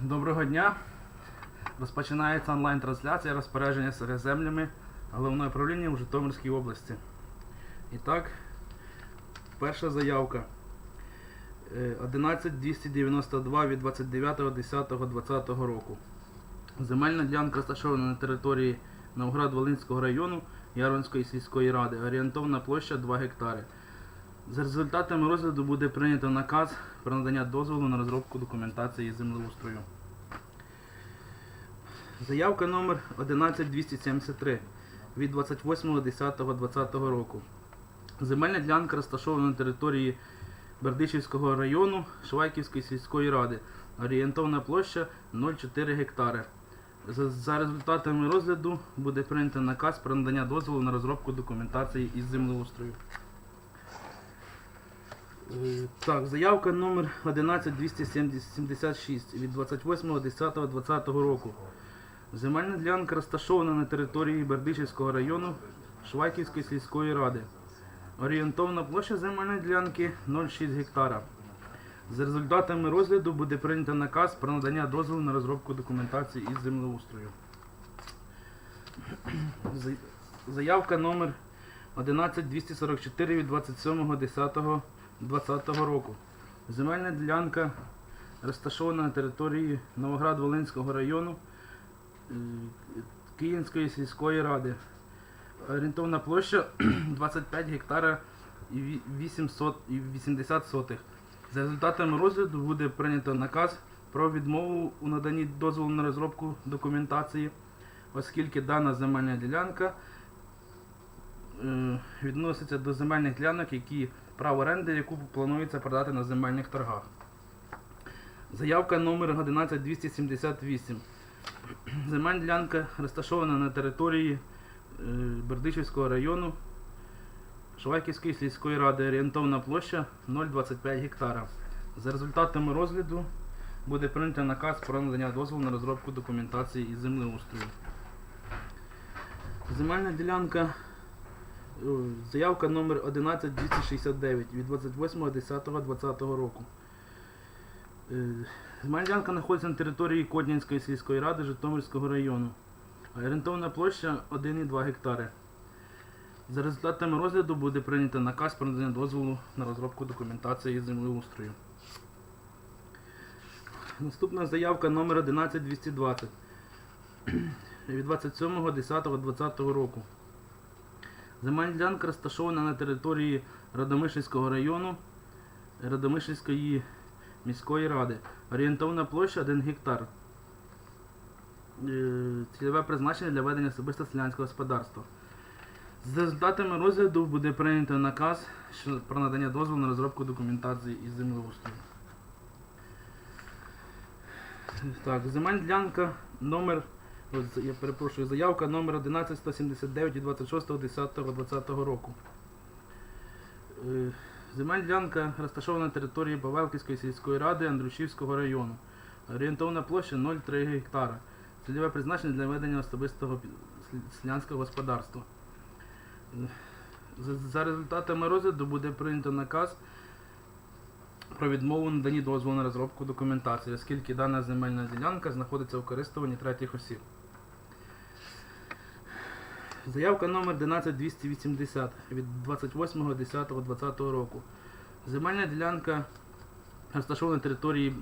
Доброго дня. Розпочинається онлайн-трансляція розпорядження з землями головного управління у Житомирській області. І так, перша заявка. Е, 11292 від 29.10.2020 року. Земельна ділянка розташована на території Новоград-Волинського району Ярванської сільської ради. Орієнтовна площа 2 гектари. За результатами розгляду буде прийнято наказ про надання дозволу на розробку документації землеустрою. Заявка номер 11273 від 28.10.2020 року. Земельна ділянка розташована на території Бердичівського району Швайківської сільської ради. Орієнтовна площа 0,4 гектари. За, за результатами розгляду буде прийнято наказ про надання дозволу на розробку документації із землеустрою. Е, Так, заявка номер 11276 від 28.10.2020 року. Земельна ділянка розташована на території Бердичівського району Швайківської сільської ради. Орієнтовна площа земельної ділянки 0,6 гектара. За результатами розгляду буде прийнято наказ про надання дозволу на розробку документації із землеустрою. Заявка номер 11244 від 27.10.2020 року. Земельна ділянка розташована на території Новоград-Волинського району е, Київської сільської ради. Орієнтовна площа 25 гектара і ві- 800 і 80 сотих. За результатами розгляду буде прийнято наказ про відмову у наданні дозволу на розробку документації, оскільки дана земельна ділянка відноситься до земельних ділянок, які право оренди, яку планується продати на земельних торгах. Заявка номер 11278. Земельна ділянка розташована на території е, Бердичівського району Швайківської сільської ради. Орієнтовна площа 0,25 гектара. За результатами розгляду буде прийнято наказ про надання дозволу на розробку документації із землеустрою. Земельна ділянка, е, заявка номер 11269 від 28.10.2020 року. Е, знаходиться на території Коднянської сільської ради Житомирського району. Орієнтовна площа 1,2 гектари. За результатами розгляду буде прийнято наказ про надання дозволу на розробку документації землеустрою. Наступна заявка номер 11220 від 27.10.2020 року. Земельна ділянка розташована на території Радомишльського району Радомишльської міської ради. Орієнтовна площа 1 гектар. Е, Цільове призначення для ведення особисто селянського господарства. За результатами розгляду буде прийнято наказ про надання дозволу на розробку документації із землеустрою. Так, земельна ділянка номер, я перепрошую, заявка номер 11179 від 26.10.2020 року. Е, Земельна ділянка розташована на території Павелківської сільської ради Андрушівського району. Орієнтовна площа 0,3 гектара. Цільове призначення для ведення особистого селянського господарства. Е, За, результатами розгляду буде прийнято наказ про відмову наданні дозволу на розробку документації, оскільки дана земельна ділянка знаходиться у користуванні третіх осіб. Заявка номер 11280 від 28.10.2020 року. Земельна ділянка розташована на території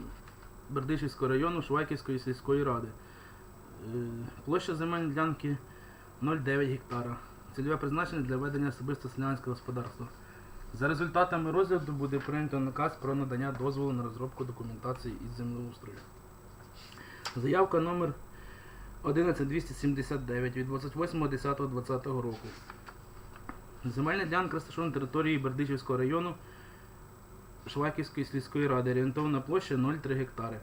Бердичівського району Швайківської сільської ради. Е, Площа земельної ділянки 0,9 гектара. Цільове призначення для ведення особисто селянського господарства. За результатами розгляду буде прийнято наказ про надання дозволу на розробку документації із землеустрою. Заявка номер 11279 від 28.10.2020 року. Земельна ділянка розташована на території Бердичівського району Шваківської сільської ради. Орієнтовна площа 0,3 гектари.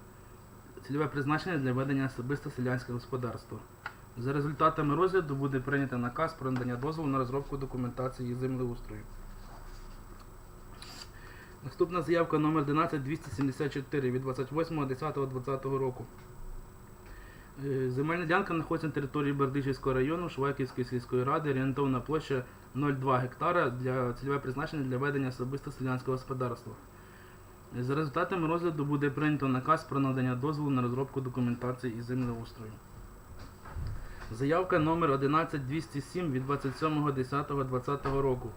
Цільове призначення для ведення особисто селянського господарства. За результатами розгляду буде прийнято наказ про надання дозволу на розробку документації землеустрою. Наступна заявка номер 11274 від 28.10.2020 року. Е, Земельна ділянка знаходиться на території Бердичівського району Швайківської сільської ради, орієнтовна площа 0,2 гектара для цільове призначення для ведення особисто селянського господарства. За результатами розгляду буде прийнято наказ про надання дозволу на розробку документації із землеустрою. Заявка номер 11207 від 27.10.2020 року.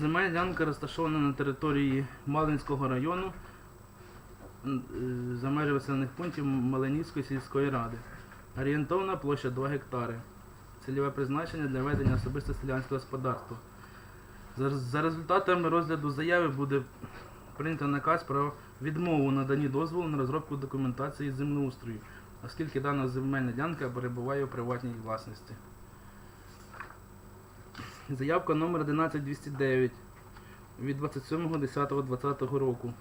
Земельна ділянка розташована на території Малинського району е, за межі населених пунктів Малинівської сільської ради. Орієнтовна площа 2 гектари. Цільове призначення для ведення особисто селянського господарства. За, за результатами розгляду заяви буде прийнято наказ про відмову наданні дозволу на розробку документації землеустрою, оскільки дана земельна ділянка перебуває у приватній власності. Заявка номер 11209 від 27.10.2020 року.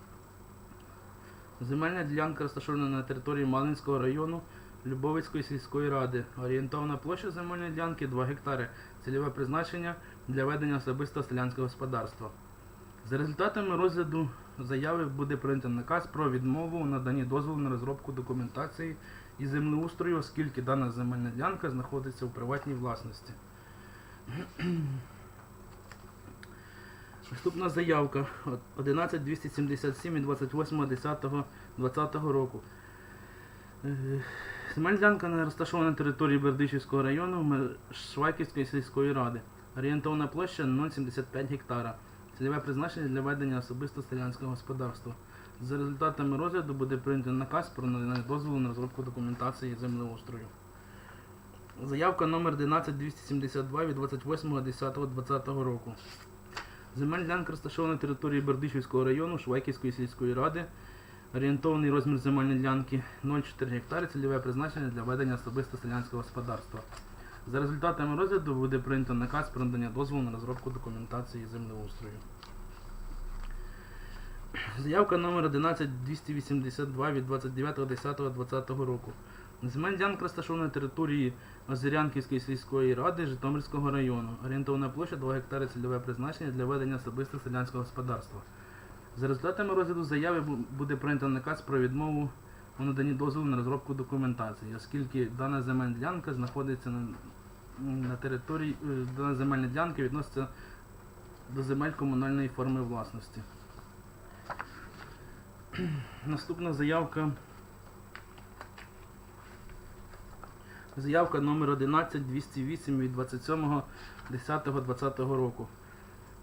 Земельна ділянка розташована на території Малинського району Любовицької сільської ради. Орієнтовна площа земельної ділянки 2 гектари. Цільове призначення для ведення особистого селянського господарства. За результатами розгляду заяви буде прийнято наказ про відмову у наданні дозволу на розробку документації і землеустрою, оскільки дана земельна ділянка знаходиться у приватній власності. Наступна заявка от 11277 від 28.10.2020 року. Е, не розташована на території Бердичівського району Швайківської сільської ради. Орієнтовна площа 0,75 гектара. Цільове призначення для ведення особисто селянського господарства. За результатами розгляду буде прийнято наказ про надання дозволу на розробку документації землеустрою. Заявка номер 11272 від 28.10.2020 року. Земельна ділянка розташована на території Бердичівського району Швайківської сільської ради. Орієнтовний розмір земельної ділянки 0,4 гектари, цільове призначення для ведення особисто селянського господарства. За результатами розгляду буде прийнято наказ про надання дозволу на розробку документації землеустрою. Заявка номер 11282 від 29.10.2020 року. Земельна ділянка розташована на території Озерянківської сільської ради Житомирського району. Орієнтовна площа 2 гектари цільове призначення для ведення особисто селянського господарства. За результатами розгляду заяви буде прийнято наказ про відмову у наданні дозволу на розробку документації, оскільки дана земельна ділянка знаходиться на, на території, е, дана земельна ділянка відноситься до земель комунальної форми власності. Наступна заявка. Заявка номер 11208 від 27.10.2020 року.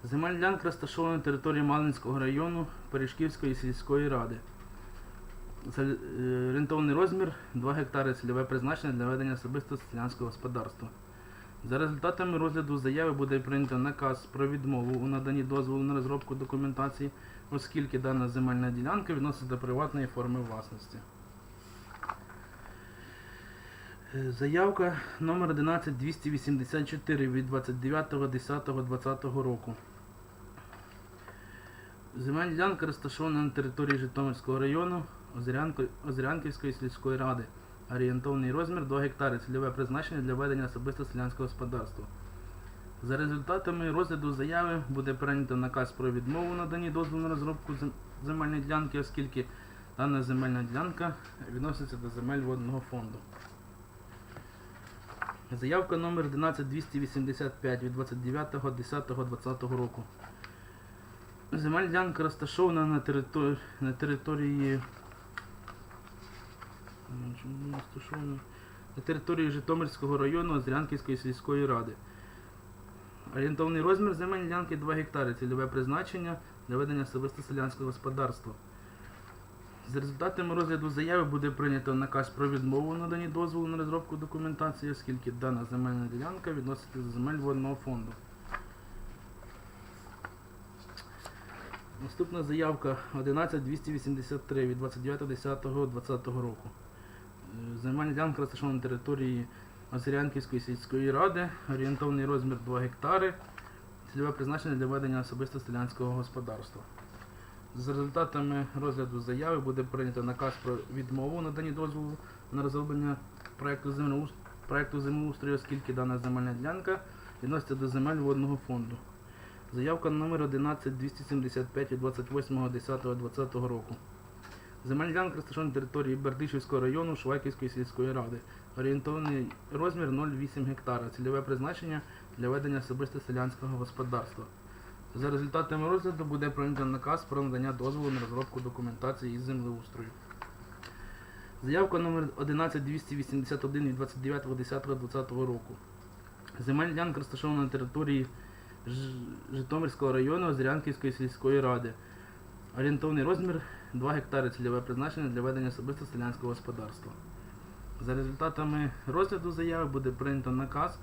Земельна ділянка розташована на території Малинського району Перешківської сільської ради. Е, розмір 2 гектари цільове призначення для ведення особистого селянського господарства. За результатами розгляду заяви буде прийнято наказ про відмову у наданні дозволу на розробку документації, оскільки дана земельна ділянка відноситься до приватної форми власності. Заявка номер 11284 від 29.10.2020 року. Земельна ділянка розташована на території Житомирського району Озерянківської сільської ради. Орієнтовний розмір 2 гектари. Цільове призначення для ведення особисто селянського господарства. За результатами розгляду заяви буде прийнято наказ про відмову наданні дозволу на розробку земельної ділянки, оскільки дана земельна ділянка відноситься до земель водного фонду. Заявка номер 11285 від 29.10.2020 року. Земельна ділянка розташована на території, на території на території Житомирського району Озрянківської сільської ради. Орієнтовний розмір земельної ділянки 2 гектари, цільове призначення для ведення особисто селянського господарства. За результатами розгляду заяви буде прийнято наказ про відмову у наданні дозволу на розробку документації, оскільки дана земельна ділянка відноситься до земель водного фонду. Наступна заявка 11283 від 29.10.2020 року. Е, Земельна ділянка розташована на території Озерянківської сільської ради, орієнтовний розмір 2 гектари, цільове призначення для ведення особисто селянського господарства. За результатами розгляду заяви буде прийнято наказ про відмову у наданні дозволу на розроблення проекту землеустрою, землеустрою, оскільки дана земельна ділянка відноситься до земель водного фонду. Заявка номер 11275 від 28.10.2020 року. Земельна ділянка розташована на території Бердичівського району Швайківської сільської ради. Орієнтовний розмір 0,8 гектара. Цільове призначення для ведення особисто селянського господарства. За результатами розгляду буде прийнято наказ про надання дозволу на розробку документації із землеустрою. Заявка номер 11281 від 29.10.2020 року. Земельна ділянка розташована на території Житомирського району Озерянківської сільської ради. Орієнтовний розмір 2 гектари цільове призначення для ведення особисто селянського господарства. За результатами розгляду заяви буде прийнято наказ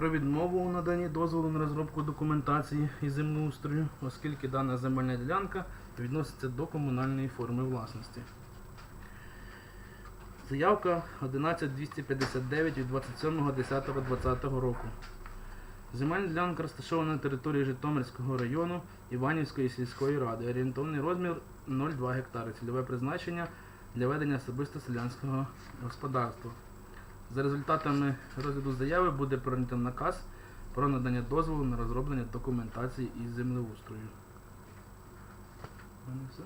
про відмову у наданні дозволу на розробку документації із землеустрою, оскільки дана земельна ділянка відноситься до комунальної форми власності. Заявка 11259 від 27.10.2020 року. Земельна ділянка розташована на території Житомирського району Іванівської сільської ради. Орієнтовний розмір 0,2 гектари. Цільове призначення для ведення особисто селянського господарства. За результатами розгляду заяви буде прийнято наказ про надання дозволу на розроблення документації із землеустрою. Все.